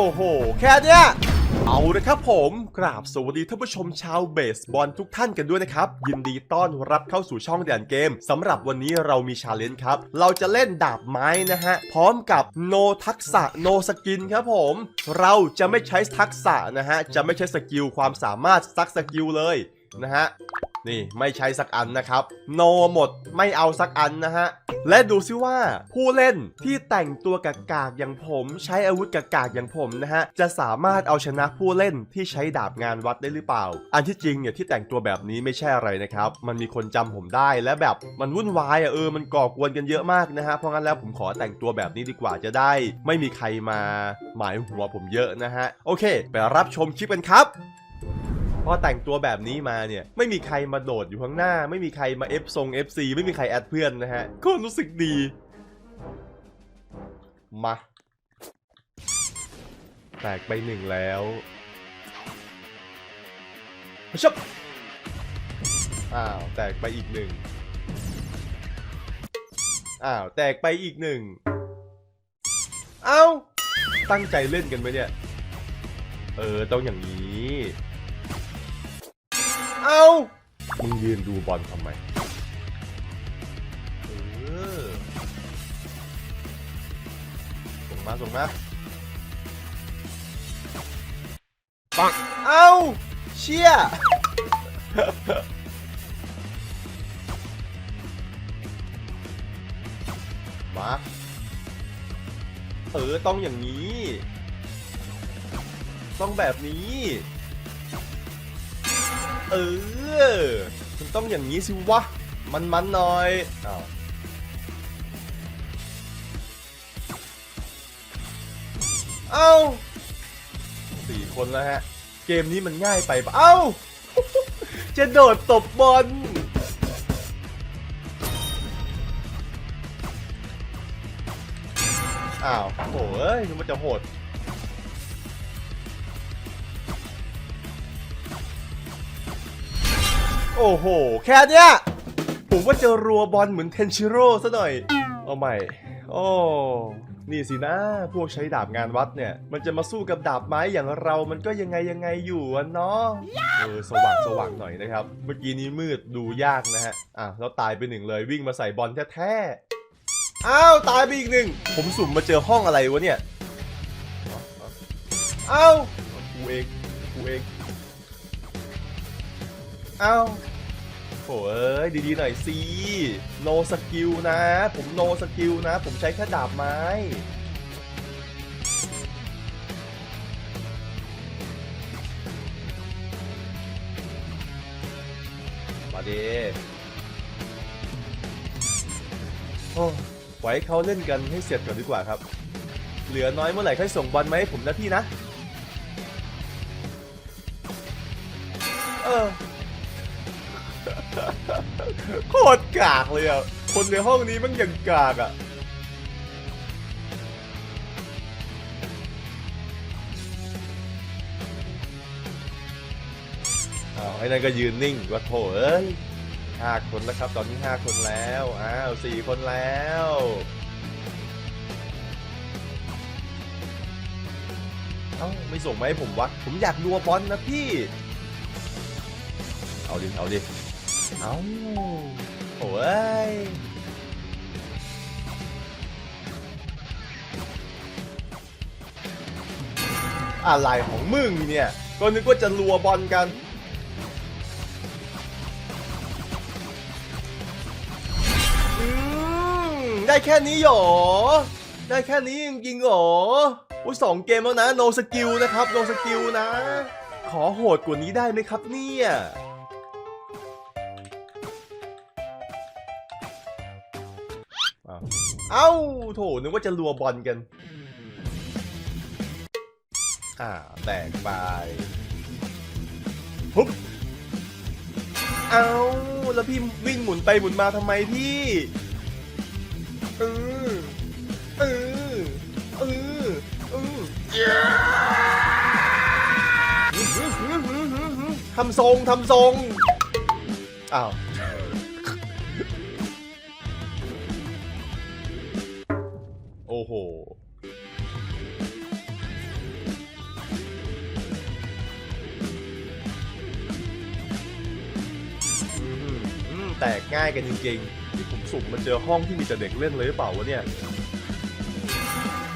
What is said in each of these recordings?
อ้โห แค่เนี้ยเอาละครับผมกราบสวัสดีท่านผู้ชมชาวเบสบอลทุกท่านกันด้วยนะครับ ยินดีต้อนรับเข้าสู่ช่องแดนเกมสำหรับวันนี้เรามีชาเลนจ์ครับ เราจะเล่นดาบไม้นะฮะ พร้อมกับโนทักษะโนสกินครับผม เราจะไม่ใช้ทักษะนะฮะ จะไม่ใช้สกิลความสามารถสักสกิลเลยนะฮะ นี่ไม่ใช้สักอันนะครับ โนหมดไม่เอาสักอันนะฮะ และดูซิว่าผู้เล่นที่แต่งตัวกากากอย่างผม ใช้อาวุธกากากอย่างผมนะฮะ จะสามารถเอาชนะผู้เล่นที่ใช้ดาบงานวัดได้หรือเปล่า อันที่จริงเนี่ยที่แต่งตัวแบบนี้ไม่ใช่อะไรนะครับ มันมีคนจำผมได้และแบบมันวุ่นวายอะเออมันก่อกวนกันเยอะมากนะฮะเพราะงั้นแล้วผมขอแต่งตัวแบบนี้ดีกว่าจะได้ ไม่มีใครมาหมายหัวผมเยอะนะฮะโอเค ไปรับชมคลิปกันครับ พอแต่งตัวแบบนี้มาเนี่ย ไม่มีใครมาโดดอยู่ข้างหน้า ไม่มีใครมา F ทรง FC ไม่มีใครแอดเพื่อนนะฮะก็รู้สึกดี มา แตกไปหนึ่งแล้วชบอ้าว แตกไปอีกหนึ่งอ้าว แตกไปอีกหนึ่งเอ้า ตั้งใจเล่นกันไหมเนี่ย เออ ต้องอย่างนี้ เอ้ามึงยืนดูบอลทำไมเออส่งมาส่งมาปังเอ้าเชี่ยมาเออต้องอย่างนี้ ต้องแบบนี้ เออมันต้องอย่างนี้สิวะ มันมันๆหน่อยอ้าวเอ้าสี่คนแล้วฮะ เกมนี้มันง่ายไปปะเอ้า จะโดดตบบอลอ้าวโอ้ยมันจะโหด โอ้โห แค่เนี้ย ผมว่าจะรัวบอลเหมือนเทนชิโร่ซะหน่อย เอาใหม่ โอ้นี่สินะ พวกใช้ดาบงานวัดเนี่ย มันจะมาสู้กับดาบไม้อย่างเรามันก็ยังไงยังไงอยู่อะเนาะเออสว่างสว่างหน่อยนะครับ เมื่อกี้นี้มืดดูยากนะฮะ อะแล้วตายไปหนึ่งเลยวิ่งมาใส่บอลแท้ๆ อ้าวตายไปอีกหนึ่ง ผมสุ่มมาเจอห้องอะไรวะเนี่ยเอ้ากูเองกูเองอ้าโถเอ้ยดีๆหน่อยสิโนสกิลนะ ผมโนสกิลนะ ผมใช้แค่ดาบไม้มาดีโอ้ไว้เขาเล่นกันให้เสร็จก่อนดีกว่าครับ เหลือน้อยเมื่อไหร่ค่อยส่งบอลมาให้ผมนะพี่นะ เออ โคตรกากเลยอะ คนในห้องนี้มันยังกากอะ อ้าวไอ้นั่นก็ยืนนิ่งว่าโถเอ้ยห้าคนแล้วครับ ตอนนี้ห้าคนแล้ว อ้าวสี่คนแล้วเอ้าไม่ส่งมาให้ผมวะ ผมอยากดูบอลนะพี่ เอาดิ เอาดิ เอาโอ้ยอะไรของมึงเนี่ย ก็นึกว่าจะรัวบอลกัน อืม ได้แค่นี้หรอ ได้แค่นี้จริงๆหรออุ้ยสองเกมแล้วนะ no skill นะครับ no skill นะ ขอโหดกว่านี้ได้ไหมครับเนี่ย เอ้าโถนึกว่าจะรัวบอลกัน อ่า แตกไปปุ๊บเอ้าแล้วพี่วิ่งหมุนไปหมุนมาทำไมพี่เออเออเออเออทำทรงทำทรงอ้าว แตกง่ายกันจริงๆ ที่ผมสุ่มมาเจอห้องที่มีแต่เด็กเล่นเลยหรือเปล่าวะเนี่ย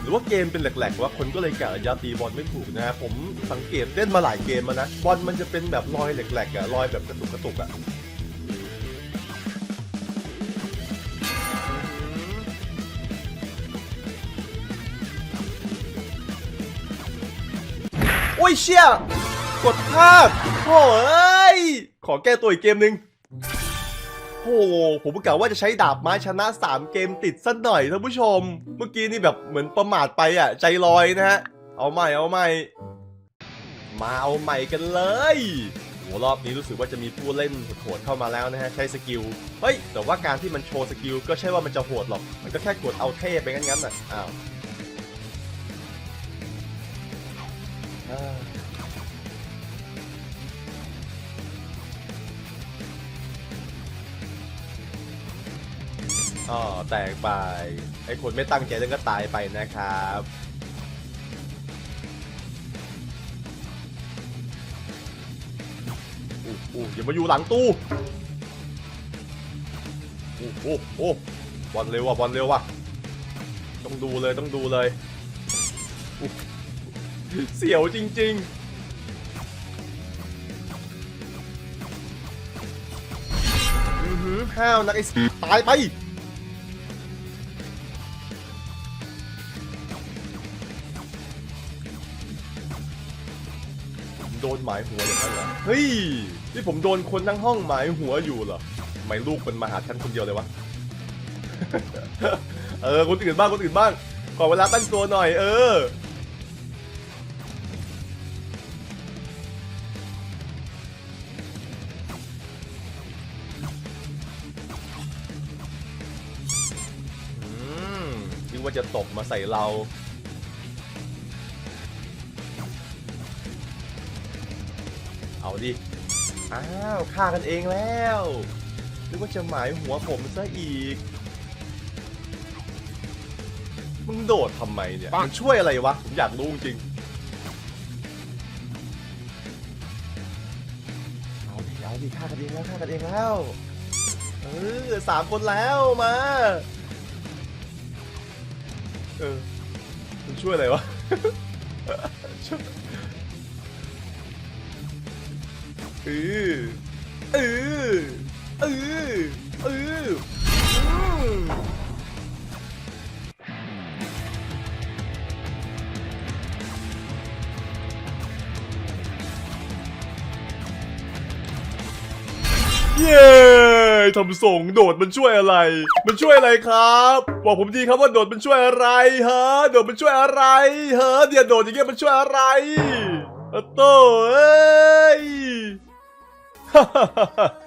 หรือว่าเกมเป็นแหลกๆว่าคนก็เลยกะระยะตีบอลไม่ถูกนะ ผมสังเกตเล่นมาหลายเกมมานะ บอลมันจะเป็นแบบรอยแหลกๆอะรอยแบบกระตุกกระตุกอะโอ้ยเชี่ยกดพลาดโอ้ย ขอแก้ตัวอีกเกมหนึ่ง ห ผมกะว่าจะใช้ดาบไม้ชนะ 3 เกมติดสักหน่อยท่านผู้ชม เมื่อกี้นี่แบบเหมือนประมาทไปอะ ใจลอยนะฮะ เอาใหม่เอาใหม่ มาเอาใหม่กันเลยโหรอบนี้รู้สึกว่าจะมีผู้เล่นโหดเข้ามาแล้วนะฮะ ใช้สกิล เฮ้ย แต่ว่าการที่มันโชว์สกิลก็ใช่ว่ามันจะโหดหรอก มันก็แค่กดเอาเทพไปงั้นๆน่ะอ้าว อ๋อแตกไปไอ้คนไม่ตั้งใจเล่นก็ตายไปนะครับอู้อู้อย่ามาอยู่หลังตู้อู้โอ้โอ้บอลเร็วว่ะบอลเร็วว่ะต้องดูเลยต้องดูเลยเสียวจริง ๆห้าวนักไอ้ตายไป นหมายหัวอย่างนั้นเหรอเฮ้ยนี่ผมโดนคนทั้งห้องหมายหัวอยู่เหรอทำไมลูกมันมาหาฉันคนเดียวเลยวะ เออคนอื่นบ้างคนอื่นบ้างขอเวลาตั้งตัวหน่อย เออ อืมคิดว่าจะตกมาใส่เรา เอาดิ อ้าวฆ่ากันเองแล้วนึกว่าจะหมายหัวผมซะอีก มึงโดดทำไมเนี่ย มันช่วยอะไรวะ ผมอยากรู้จริงเอาดิเอาดิฆ่ากันเองแล้วฆ่ากันเองแล้ว เออสามคนแล้วมา เออ มันช่วยอะไรวะ ช่วย เออเออเออเออเย้ทำส่งโดดมันช่วยอะไร มันช่วยอะไรครับ บอกผมทีครับว่าโดดมันช่วยอะไรฮะ โดดมันช่วยอะไรฮะเดี๋ยวโดดอย่างเงี้ยมันช่วยอะไรอโต้เอ้ย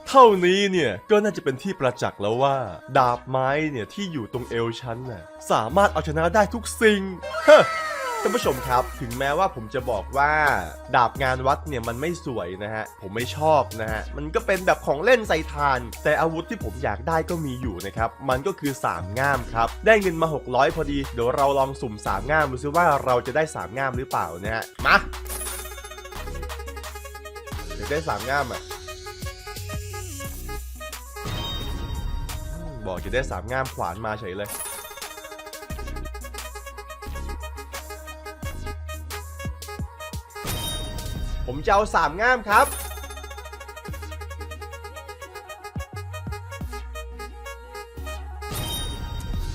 เท่านี้เนี่ยก็น่าจะเป็นที่ประจักษ์แล้วว่า ดาบไม้เนี่ยที่อยู่ตรงเอวฉันน่ะสามารถเอาชนะได้ทุกสิ่งฮะท่านผู้ชมครับ ถึงแม้ว่าผมจะบอกว่าดาบงานวัดเนี่ยมันไม่สวยนะฮะ ผมไม่ชอบนะฮะ มันก็เป็นแบบของเล่นใส่ทาน แต่อาวุธที่ผมอยากได้ก็มีอยู่นะครับ มันก็คือ 3 ง่ามครับ ได้เงินมา 600 พอดี เดี๋ยวเราลองสุ่ม 3 ง่ามดูซิว่าเราจะได้ 3 ง่ามหรือเปล่านะฮะ มาเดี๋ยวได้ 3 ง่ามอะ บอกจะได้สามง่ามขวานมาเฉยเลย ผมจะเอาสามง่ามครับ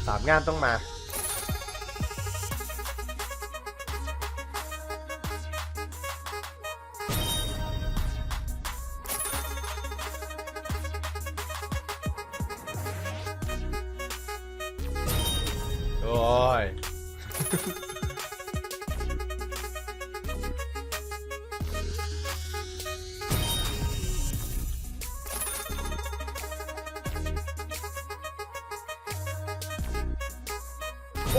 สามง่ามต้องมา โอ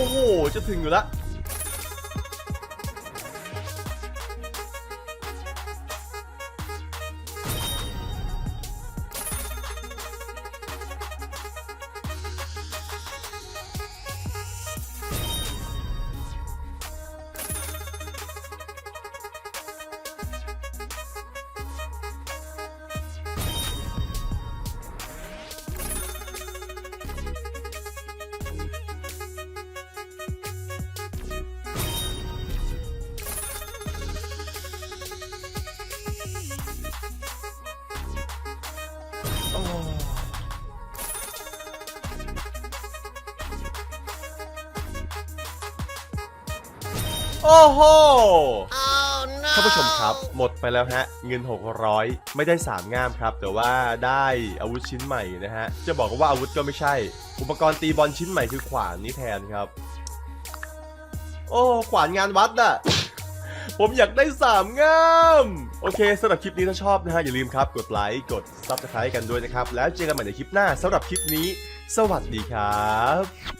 ้โห จะถึงอยู่แล้ว อ้โหท่านผู้ชมครับ หมดไปแล้วฮะ เงิน 600 ไม่ได้ 3 ง่ามครับ แต่ว่าได้อาวุธชิ้นใหม่นะฮะ จะบอกว่าอาวุธก็ไม่ใช่ อุปกรณ์ตีบอลชิ้นใหม่คือขวานนี้แทนครับ โอ้ขวานงานวัดอะผมอยากได้ 3 ง่าม โอเคสำหรับคลิปนี้ถ้าชอบนะฮะ อย่าลืมครับ กดไลค์กด Subscribe กันด้วยนะครับ แล้วเจอกันใหม่ในคลิปหน้าสำหรับคลิปนี้ สวัสดีครับ